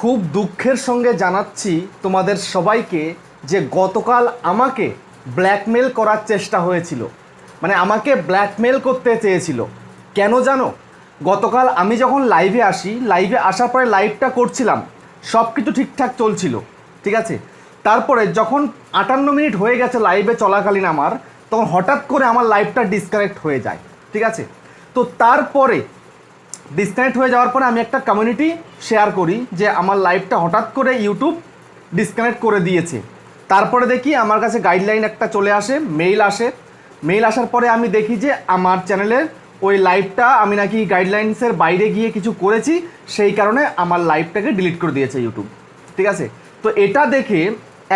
খুব দুঃখের সঙ্গে জানাচ্ছি তোমাদের সবাইকে যে গতকাল আমাকে ব্ল্যাকমেল করার চেষ্টা হয়েছিল। মানে আমাকে ব্ল্যাকমেল করতে চেয়েছিল। কেন জানো? গতকাল আমি যখন লাইভে আসি, লাইভে আসার পরে লাইভটা করছিলাম সব কিছু ঠিকঠাক চলছিল, ঠিক আছে? তারপরে যখন আটান্ন মিনিট হয়ে গেছে লাইভে চলাকালীন আমার, তখন হঠাৎ করে আমার লাইভটা ডিসকানেক্ট হয়ে যায়, ঠিক আছে? তো তারপরে ডিসকানেক্ট হয়ে যাওয়ার পরে আমি একটা কমিউনিটি শেয়ার করি যে আমার লাইভটা হঠাৎ করে ইউটিউব ডিসকানেক্ট করে দিয়েছে। তারপরে দেখি আমার কাছে গাইডলাইন একটা চলে আসে মেইল আসে। মেইল আসার পরে আমি দেখি যে আমার চ্যানেলের ওই লাইভটা আমি নাকি গাইডলাইন্সের বাইরে গিয়ে কিছু করেছি, সেই কারণে আমার লাইভটাকে ডিলিট করে দিয়েছে ইউটিউব ঠিক আছে? তো এটা দেখে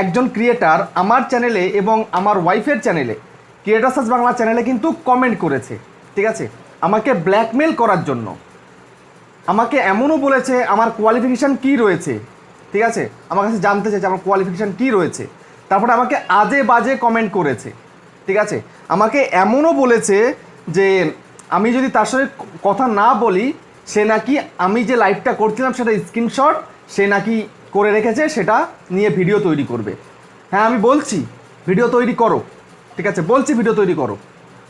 একজন ক্রিয়েটার আমার চ্যানেলে এবং আমার ওয়াইফের চ্যানেলে ক্রিয়েটার ক্রিয়েটার্সাস বাংলা চ্যানেলে কিন্তু কমেন্ট করেছে। ঠিক আছে? আমাকে ব্ল্যাকমেল করার জন্য। আমাকে এমনও বলেছে আমার কোয়ালিফিকেশান কী রয়েছে, ঠিক আছে? আমার কাছে জানতে চাইছে আমার কোয়ালিফিকেশান কী রয়েছে। তারপরে আমাকে আজে বাজে কমেন্ট করেছে, ঠিক আছে? আমাকে এমনও বলেছে যে আমি যদি তার সঙ্গে কথা না বলি, সে নাকি আমি যে লাইভটা করছিলাম সেটা স্ক্রিনশট সে নাকি করে রেখেছে, সেটা নিয়ে ভিডিও তৈরি করবে। হ্যাঁ আমি বলছি ভিডিও তৈরি করো, ঠিক আছে? বলছি ভিডিও তৈরি করো।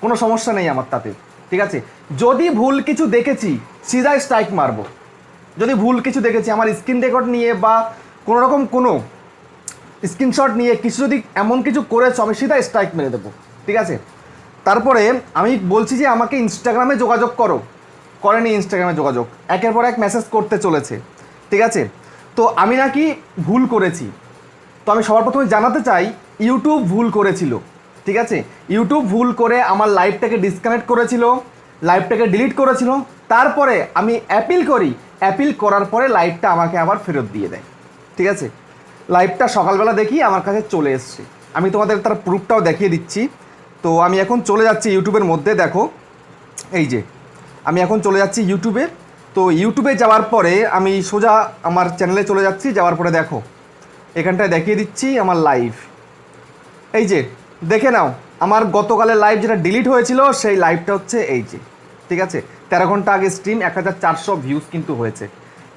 কোনো সমস্যা নেই আমার তাতে। ঠিক আছে? যদি ভুল কিছু দেখেছি সিধা স্ট্রাইক মারবো। যদি ভুল কিছু দেখেছি, আমার স্ক্রিন রেকর্ড নিয়ে বা কোনো রকম কোনো স্ক্রিনশট নিয়ে কিছু যদি এমন কিছু করেছ, আমি সিধা স্ট্রাইক মেরে দেবো। ঠিক আছে? তারপরে আমি বলছি যে আমাকে ইনস্টাগ্রামে যোগাযোগ করো। করেনি ইনস্টাগ্রামে যোগাযোগ। একের পর এক মেসেজ করতে চলেছে। ঠিক আছে? তো আমি নাকি ভুল করেছি। তো আমি সবার প্রথমে জানাতে চাই ইউটিউব ভুল করেছিল। ঠিক আছে? ইউটিউব ভুল করে আমার লাইভটাকে ডিসকানেক্ট করেছিল লাইভটাকে ডিলিট করেছিল, তারপরে আমি অ্যাপিল করি অ্যাপিল করার পরে লাইভটা আমাকে আবার ফেরত দিয়ে দেয়। ঠিক আছে? লাইভটা সকালবেলা দেখি আমার কাছে চলে এসছে। আমি তোমাদের তার প্রুফটাও দেখিয়ে দিচ্ছি। তো আমি এখন চলে যাচ্ছি ইউটিউবের মধ্যে, দেখো। এই যে, আমি এখন চলে যাচ্ছি ইউটিউবে তো ইউটিউবে যাওয়ার পরে আমি সোজা আমার চ্যানেলে চলে যাচ্ছি, যাওয়ার পরে দেখো। এখানটায় দেখিয়ে দিচ্ছি আমার লাইভ এই যে দেখে নাও, আমার গতকালের লাইভ যেটা ডিলিট হয়েছিল, সেই লাইভটা হচ্ছে এই যে, ঠিক আছে? তেরো ঘণ্টা আগে স্ট্রিম এক হাজার চারশো ভিউজ কিন্তু হয়েছে,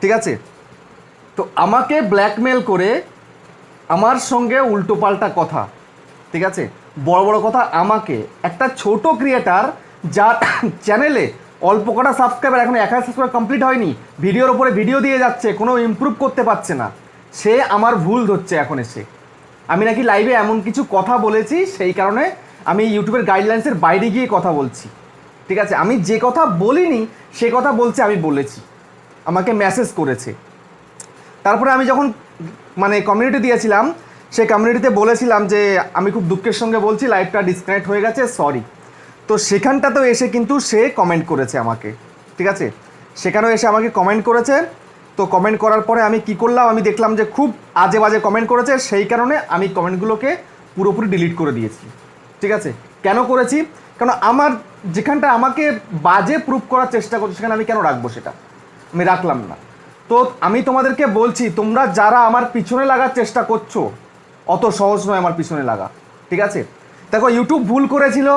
ঠিক আছে? তো আমাকে ব্ল্যাকমেল করে আমার সঙ্গে উল্টোপাল্টা কথা, ঠিক আছে? বড় বড় কথা আমাকে, একটা ছোট ক্রিয়েটার যার চ্যানেলে অল্প কটা সাবস্ক্রাইবার এখন এক হাজার সাবস্ক্রাইবার কমপ্লিট হয়নি ভিডিওর উপরে ভিডিও দিয়ে যাচ্ছে, কোনো ইমপ্রুভ করতে পারছে না, সে আমার ভুল ধরছে এখন এসে। আমি নাকি লাইভে এমন কিছু কথা বলেছি, সেই কারণে আমি ইউটিউবের গাইডলাইন্সের বাইরে গিয়ে কথা বলছি। ঠিক আছে? আমি যে কথা বলিনি, সে কথা বলছে, আমি বলেছি। আমাকে মেসেজ করেছে। তারপরে আমি যখন মানে কমিউনিটি দিয়েছিলাম সেই কমিউনিটিতে বলেছিলাম যে, আমি খুব দুঃখের সঙ্গে বলছি লাইভটা ডিসকানেক্ট হয়ে গেছে সরি তো সেখানটাতেও এসে কিন্তু সে কমেন্ট করেছে আমাকে। ঠিক আছে? সেখানেও এসে আমাকে কমেন্ট করেছে। তো কমেন্ট করার পরে আমি কি করলাম? আমি দেখলাম যে খুব আজে বাজে কমেন্ট করেছে, সেই কারণে আমি কমেন্টগুলোকে পুরোপুরি ডিলিট করে দিয়েছি। ঠিক আছে? কেন করেছি? কারণ আমার যেখানটা আমাকে বাজে প্রুফ করার চেষ্টা করছে, সেখানে আমি কেন রাখব সেটা? আমি রাখলাম না। তো আমি তোমাদেরকে বলছি, তোমরা যারা আমার পিছনে লাগার চেষ্টা করছ, অত সহজ নয় আমার পিছনে লাগা। ঠিক আছে? দেখো ইউটিউব ভুল করেছিল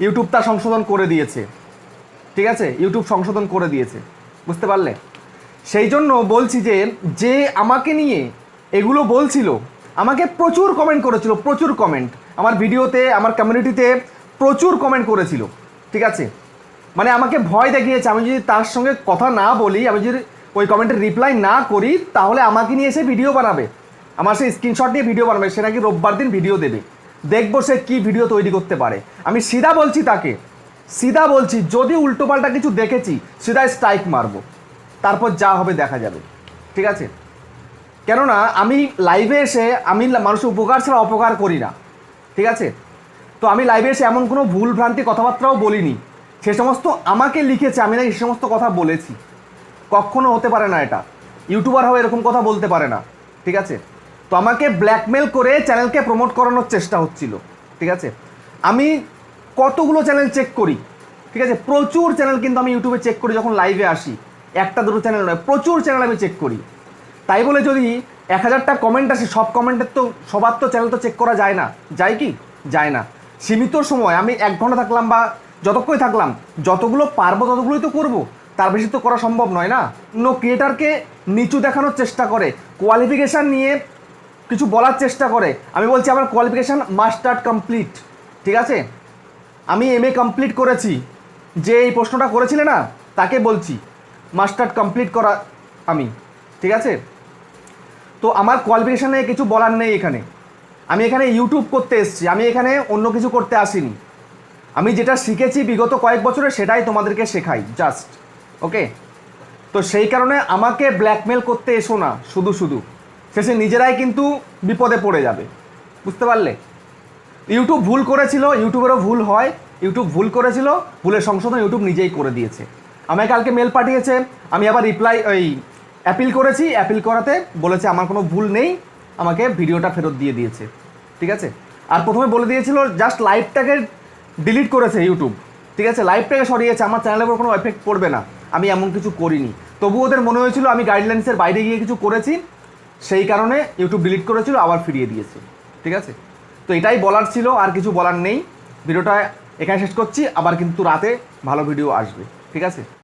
ইউটিউব তা সংশোধন করে দিয়েছে। ঠিক আছে? ইউটিউব সংশোধন করে দিয়েছে। বুঝতে পারলে? সেই জন্য বলছি যে যে আমাকে নিয়ে এগুলো বলছিল, আমাকে প্রচুর কমেন্ট করেছিল, প্রচুর কমেন্ট আমার ভিডিওতে, আমার কমিউনিটিতে প্রচুর কমেন্ট করেছিল, ঠিক আছে? মানে আমাকে ভয় দেখিয়েছে, আমি যদি তার সঙ্গে কথা না বলি, আমি যদি ওই কমেন্টের রিপ্লাই না করি, তাহলে আমাকে নিয়ে এসে ভিডিও বানাবে। আমার সেই স্ক্রিনশট নিয়ে ভিডিও বানাবে, সে নাকি রোববার দিন ভিডিও দেবে। দেখব সে কী ভিডিও তৈরি করতে পারে। আমি সিধা বলছি তাকে, সিধা বলছি, যদি উল্টোপাল্টা কিছু দেখেছি সিধা স্ট্রাইক মারবো। তারপর যা হবে দেখা যাবে। ঠিক আছে? কেননা আমি লাইভে এসে আমি মানুষের উপকার ছাড়া অপকার করি না। ঠিক আছে? তো আমি লাইভে এসে এমন কোনো ভুল ভ্রান্তি কথাবার্তাও বলিনি। সে সমস্ত আমাকে লিখেছে, আমি নাকি সে সমস্ত কথা বলেছি। কখনো হতে পারে না এটা। ইউটিউবার হয়ে এরকম কথা বলতে পারে না। ঠিক আছে? তো আমাকে ব্ল্যাকমেল করে চ্যানেলকে প্রমোট করানোর চেষ্টা হচ্ছিল। ঠিক আছে? আমি কতগুলো চ্যানেল চেক করি। ঠিক আছে? প্রচুর চ্যানেল কিন্তু আমি ইউটিউবে চেক করি যখন লাইভে আসি। একটা দুটো চ্যানেল নয়, প্রচুর চ্যানেল আমি চেক করি। তাই বলে যদি এক হাজারটা কমেন্ট আসে, সব কমেন্টের তো, সবার তো চ্যানেল তো চেক করা যায় না। যায় কি? যায় না। সীমিত সময়, আমি এক ঘণ্টা থাকলাম বা যতক্ষণই থাকলাম, যতগুলো পারব ততগুলোই তো করব। তার বেশি তো করা সম্ভব নয় না। অন্য ক্রিয়েটারকে নিচু দেখানোর চেষ্টা করে কোয়ালিফিকেশান নিয়ে কিছু বলার চেষ্টা করে। আমি বলছি, আমার কোয়ালিফিকেশান মাস্টার্ড কমপ্লিট ঠিক আছে? আমি এম এ কমপ্লিট করেছি। যে এই প্রশ্নটা করেছিলে না, তাকে বলছি। মাস্টার্ড কমপ্লিট করা আমি, ঠিক আছে? তো আমার কোয়ালিফিকেশানে কিছু বলার নেই এখানে। আমি এখানে ইউটিউব করতে এসেছি, আমি এখানে অন্য কিছু করতে আসিনি। আমি যেটা শিখেছি বিগত কয়েক বছরে সেটাই তোমাদেরকে শেখাই জাস্ট ওকে তো সেই কারণে আমাকে ব্ল্যাকমেল করতে এসো না, শুধু শুধু। শেষে নিজেরাই কিন্তু বিপদে পড়ে যাবে, বুঝতে পারলে? ইউটিউব ভুল করেছিল ইউটিউবেরও ভুল হয় ইউটিউব ভুল করেছিল, ভুলের সংশোধন ইউটিউব নিজেই করে দিয়েছে। আমায় কালকে মেল পাঠিয়েছে। আমি আবার রিপ্লাই ওই অ্যাপিল করেছি। অ্যাপিল করাতে বলেছে আমার কোনো ভুল নেই, আমাকে ভিডিওটা ফেরত দিয়ে দিয়েছে। ঠিক আছে? আর প্রথমে বলে দিয়েছিল জাস্ট লাইভটাকে ডিলিট করেছে ইউটিউব ঠিক আছে? লাইভটাকে সরিয়েছে। আমার চ্যানেলের উপর কোনো এফেক্ট পড়বে না। আমি এমন কিছু করিনি। তবু ওদের মনে হয়েছিল, আমি গাইডলাইন্সের বাইরে গিয়ে কিছু করেছি। সেই কারণে ইউটিউব ডিলিট করেছিল, আবার ফিরিয়ে দিয়েছে। ঠিক আছে? তো এটাই বলার ছিল, আর কিছু বলার নেই। ভিডিওটা এখানে শেষ করছি। আবার কিন্তু রাতে ভালো ভিডিও আসবে। ঠিক আছে?